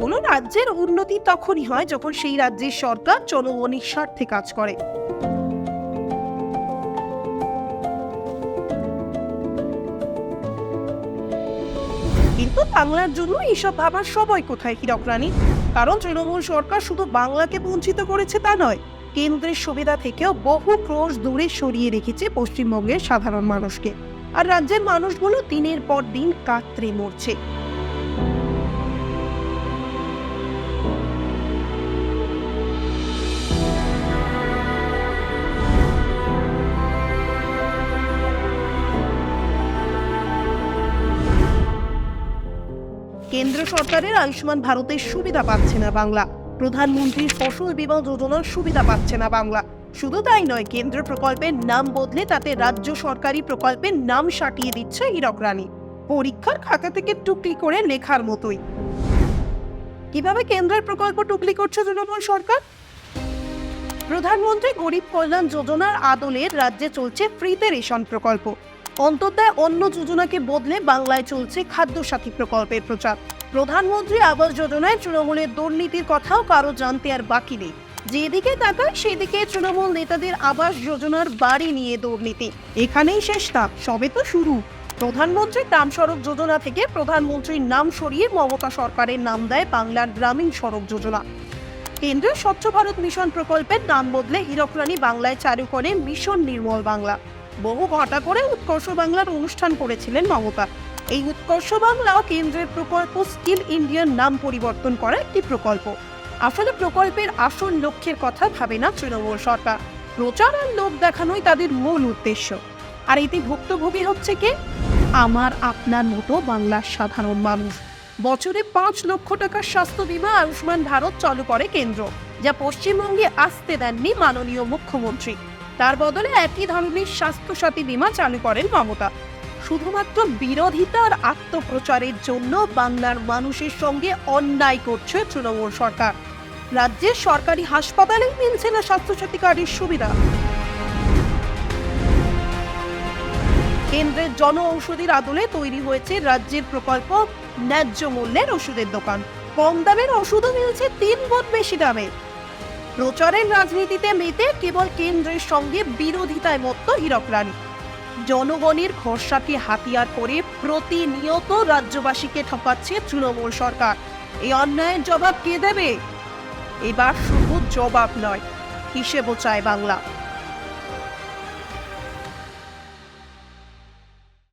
কোনো রাজ্যের উন্নতি তখনই হয় যখন সেই রাজ্যের সরকার জনগণের স্বার্থে কাজ করে। কিন্তু বাংলার জন্য এইসব ভাবার সময় কোথায়, হীরক রানী কারণ তৃণমূল সরকার শুধু বাংলাকে বঞ্চিত করেছে তা নয়, কেন্দ্রের সুবিধা থেকেও বহু ক্রোশ দূরে সরিয়ে রেখেছে পশ্চিমবঙ্গের সাধারণ মানুষকে। আর রাজ্যের মানুষগুলো দিনের পর দিন কাতরে মরছে। কেন্দ্র সরকারের আয়ুষ্মান ভারতের সুবিধা পাচ্ছে না বাংলা। প্রধানমন্ত্রীর ফসল বীমা যোজনার সুবিধা পাচ্ছে না বাংলা। শুধু তাই নয়, কেন্দ্র প্রকল্পের নাম বদলে তাতে রাজ্য সরকারি প্রকল্পের নাম সাটিয়ে দিচ্ছে হীরক রানী পরীক্ষার খাতা থেকে টুকলি করে লেখার মতোই। কীভাবে কেন্দ্রের প্রকল্প টুকলি করছে তৃণমূল সরকার? প্রধানমন্ত্রী গরিব কল্যাণ যোজনার আদলে রাজ্যে চলছে ফ্রিতে রেশন প্রকল্প। অন্তর্দায় অন্য যোজনাকে বদলে বাংলায় চলছে খাদ্যসাথী প্রকল্পের প্রচার। প্রধানমন্ত্রী আবাস যোজনায় তৃণমূলের দুর্নীতির কথাও কারও জানতে আর বাকি নেই। যেদিকে তাকায় সেদিকে তৃণমূল নেতাদের আবাস যোজনার বাড়ি নিয়ে দুর্নীতি। এখানেই শেষ না সবে তো শুরু। প্রধানমন্ত্রী গ্রাম সড়ক যোজনা থেকে প্রধানমন্ত্রীর নাম সরিয়ে মমতা সরকারের নাম দেয় বাংলার গ্রামীণ সড়ক যোজনা। কেন্দ্রীয় স্বচ্ছ ভারত মিশন প্রকল্পের নাম বদলে হীরকরানী বাংলায় চালু করে মিশন নির্মল বাংলা। বহু ঘটা করে উৎকর্ষ বাংলার অনুষ্ঠান করেছিলেন মমতা। এই উৎকর্ষ বাংলা কেন্দ্রের প্রকল্প স্কিল ইন্ডিয়ার নাম পরিবর্তন করা একটি প্রকল্প। আসলে প্রকল্পের আসল লক্ষ্যের কথা ভাবে না তৃণমূল সরকার। প্রচার আর লোক দেখানোই তাদের মূল উদ্দেশ্য। আর এতে ভুক্তভোগী হচ্ছে কে? আমার আপনার মতো বাংলার সাধারণ মানুষ। বছরে পাঁচ লক্ষ টাকার স্বাস্থ্য বীমা আয়ুষ্মান ভারত চালু করে কেন্দ্র, যা পশ্চিমবঙ্গে আসতে দেননি মাননীয় মুখ্যমন্ত্রী। তার বদলে একই ধরনের স্বাস্থ্যসাথী বীমা চালু করেন মমতা। শুধুমাত্র বিরোধিতার আত্মপ্রচারের জন্য বাংলার মানুষের সঙ্গে অন্যায় করছে তৃণমূল সরকার। রাজ্যের সরকারি হাসপাতালেই মিলছে না স্বাস্থ্যসাথী কার্ডের সুবিধা। কেন্দ্রের জন ঔষধির আদলে তৈরি হয়েছে রাজ্যের প্রকল্প ন্যায্য মূল্যের ওষুধের দোকান। কম দামের ওষুধও মিলছে তিন গুণ বেশি দামে। প্রচারের রাজনীতিতে মেতে কেবল কেন্দ্রের সঙ্গে বিরোধিতায় মত্ত হীরক রানী। জনগণের খরসাকে হাতিয়ার করে প্রতিনিয়ত রাজ্যবাসীকে ঠকাচ্ছে তৃণমূল সরকার। এই অন্যায়ের জবাব কে দেবে? এবার শুধু জবাব নয়, হিসেবও চায় বাংলা।